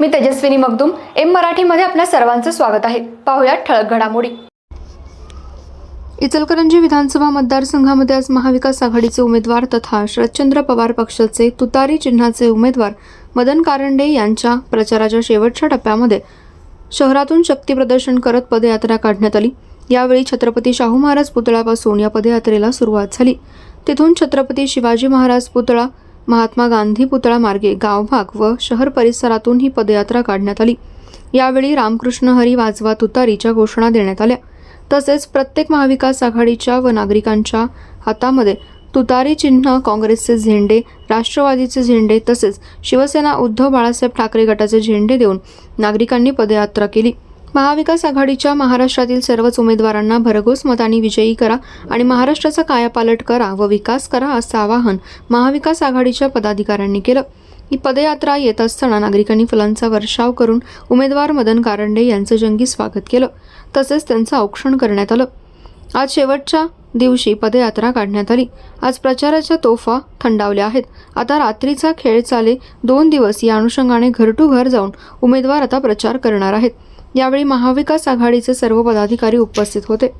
मी Tejaswini Magdum M मराठीमध्ये आपल्या सर्वांचं स्वागत आहे. पाहुयात ठळक घडामोडी. इचलकरंजी विधानसभा मतदारसंघामध्ये आज महाविकास आघाडीचे उमेदवार तथा शरदचंद्र पवार पक्षाचे तुतारी चिन्हाचे उमेदवार मदन कारंडे यांच्या प्रचाराच्या शेवटच्या टप्प्यामध्ये शहरातून शक्तीप्रदर्शन करत पदयात्रा काढण्यात आली. यावेळी छत्रपती शाहू महाराज पुतळ्यापासून या पदयात्रेला सुरुवात झाली. तिथून छत्रपती शिवाजी महाराज पुतळा महात्मा गांधी पुतळा मार्गे गावभाग व शहर परिसरातून ही पदयात्रा काढण्यात आली. यावेळी रामकृष्ण हरी वाजवा तुतारीच्या घोषणा देण्यात आल्या. तसेच प्रत्येक महाविकास आघाडीच्या व नागरिकांच्या हातामध्ये तुतारी चिन्ह काँग्रेसचे झेंडे राष्ट्रवादीचे झेंडे तसेच शिवसेना उद्धव बाळासाहेब ठाकरे गटाचे झेंडे देऊन नागरिकांनी पदयात्रा केली. महाविकास आघाडीच्या महाराष्ट्रातील सर्वच उमेदवारांना भरघोस मतांनी विजयी करा आणि महाराष्ट्राचा कायापालट करा व विकास करा असं आवाहन महाविकास आघाडीच्या पदाधिकाऱ्यांनी केलं. ही पदयात्रा येत असताना नागरिकांनी फुलांचा वर्षाव करून उमेदवार मदन कारंडे यांचं जंगी स्वागत केलं. तसेच त्यांचं औक्षण करण्यात आलं. आज शेवटच्या दिवशी पदयात्रा काढण्यात आली. आज प्रचाराच्या तोफा थंडावल्या आहेत. आता रात्रीचा खेळ चाले दोन दिवस या अनुषंगाने घर टू घर जाऊन उमेदवार आता प्रचार करणार आहेत. यावेळी महाविकास आघाडीचे सर्व पदाधिकारी उपस्थित होते.